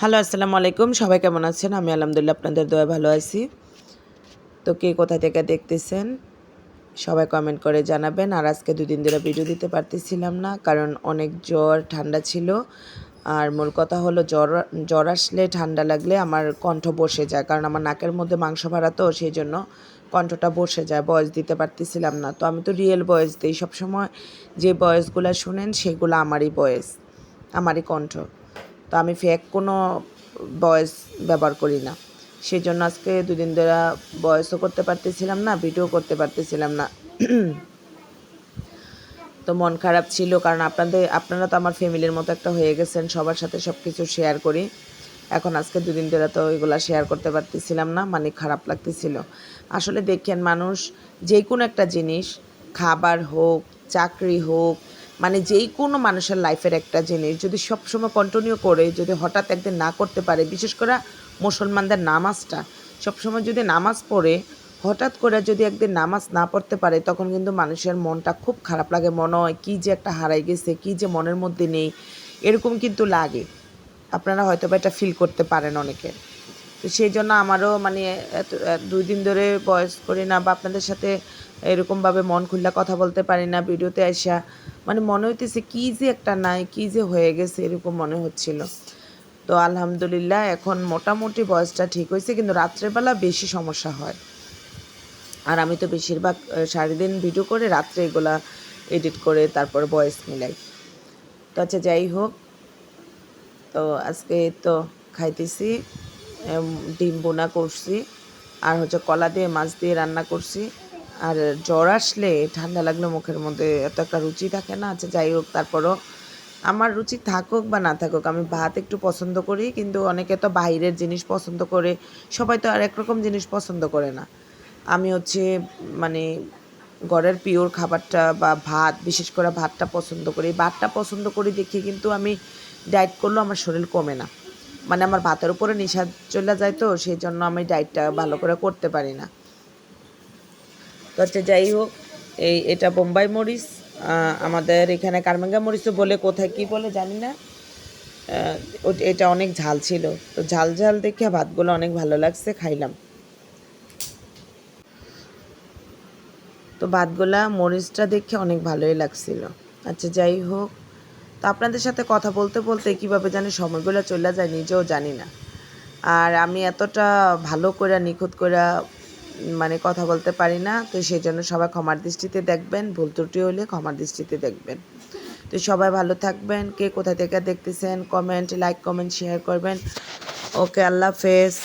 Hello, আসসালামু আলাইকুম। সবাই কেমন আছেন? আমি আলহামদুলিল্লাহ আপনাদের দয়া ভালো আছি। তো কে কোথা থেকে দেখতেছেন? সবাই কমেন্ট করে জানাবেন। আর আজকে দুদিন ধরে ভিডিও দিতে পারতেছিলাম না, কারণ অনেক জ্বর, ঠান্ডা ছিল। আর মূল কথা হলো জ্বর জ্বর আসলে ঠান্ডা লাগলে আমার কণ্ঠ বসে যায়, কারণ আমার নাকের মধ্যে মাংস ভাড়া তো, সেই জন্য কণ্ঠটা বসে যায় বয়স দিতে পারতেছিলাম না। তো আমি তো রিয়েল বয়স দিই। সবসময় যে বয়সগুলো শুনেন, সেগুলো আমারই বয়স আমারই কণ্ঠ। তো আমি ফেক কোনো ভয়েস ব্যবহার করি না। সেই জন্য আজকে দুদিন ধরে ভয়েসও করতে পারতেছিলাম না ভিডিও করতে পারতেছিলাম না। তো মন খারাপ ছিল, কারণ আপনাদের, আপনারা তো আমার ফ্যামিলির মতো একটা হয়ে গেছেন, সবার সাথে সব কিছু শেয়ার করি। এখন আজকে দুদিন ধরে তো এগুলা শেয়ার করতে পারতেছিলাম না মানে খারাপ লাগতেছিল। আসলে দেখেন, মানুষ যে কোনো একটা জিনিস, খাবার হোক, চাকরি হোক মানে যেই কোনো মানুষের লাইফের একটা জিনিস, যদি সবসময় কন্টিনিউ করে, যদি হঠাৎ একদিন না করতে পারে, বিশেষ করে মুসলমানদের নামাজটা, সবসময় যদি নামাজ পড়ে, হঠাৎ করে যদি একদিন নামাজ না পড়তে পারে, তখন কিন্তু মানুষের মনটা খুব খারাপ লাগে। মনে হয় কী যে একটা হারাই গেছে, কী যে মনের মধ্যে নেই, এরকম কিন্তু লাগে। আপনারা হয়তো বা এটা ফিল করতে পারেন অনেকে। তো সেই জন্য আমারও মানে এত দুই দিন ধরে বয়স করি না, বা আপনাদের সাথে এরকমভাবে মন খুললা কথা বলতে পারি না, ভিডিওতে আসা মানে মনে হইতেছে কী যে একটা নাই, কী যে হয়ে গেছে এরকম মনে হচ্ছিল। তো আলহামদুলিল্লাহ এখন মোটামুটি বয়সটা ঠিক হয়েছে, কিন্তু রাত্রেবেলা বেশি সমস্যা হয়। আর আমি তো বেশিরভাগ সারাদিন ভিডিও করে রাত্রে এগুলা এডিট করে তারপর ভয়েস মিলাই। তো আচ্ছা যাই হোক। তো আজকে তো খাইতেছি ডিম বোনা করছি, আর হচ্ছে কলা দিয়ে মাছ দিয়ে রান্না করছি। আর জ্বর আসলে ঠান্ডা লাগলে মুখের মধ্যে এত একটা রুচি থাকে না আচ্ছা যাই হোক, তারপরও আমার রুচি থাকুক বা না থাকুক, আমি ভাত একটু পছন্দ করি, কিন্তু অনেকে তো বাইরের জিনিস পছন্দ করে, সবাই তো আর একরকম জিনিস পছন্দ করে না। আমি হচ্ছে মানে ঘরের পিওর খাবারটা বা ভাত, বিশেষ করে ভাতটা পছন্দ করি। ভাতটা পছন্দ করি দেখি কিন্তু আমি ডায়েট করলেও আমার শরীর কমে না। মানে আমার ভাতের উপরে নেশা চলে যায় তো, সেই জন্য আমি ডায়েটটা ভালো করে করতে পারি না। তো হচ্ছে যাই হোক, এই এটা বোম্বাই মরিচ আমাদের এখানে কারমেঙ্গা মরিচও বলে, কোথায় কি বলে জানি না। এটা অনেক ঝাল ছিল। তো ঝাল ঝাল দেখে ভাতগুলো অনেক ভালো লাগছে, খাইলাম। তো ভাতগুলা, মরিচটা দেখে অনেক ভালোই লাগছিল। আচ্ছা যাই হোক, তো আপনাদের সাথে কথা বলতে বলতে কীভাবে জানি সময়গুলো চলে যায়, নিজেও জানি না। আর আমি এতটা ভালো করে নিখুঁত করে মানে কথা বলতে পারি না, তো সেই জন্য সবাই ক্ষমার দৃষ্টিতে দেখবেন, ভুল ত্রুটি হলে ক্ষমার দৃষ্টিতে দেখবেন। তো সবাই ভালো থাকবেন, কে কোথা থেকে দেখতেছেন কমেন্ট লাইক কমেন্ট শেয়ার করবেন। ওকে আল্লাহ হাফেজ।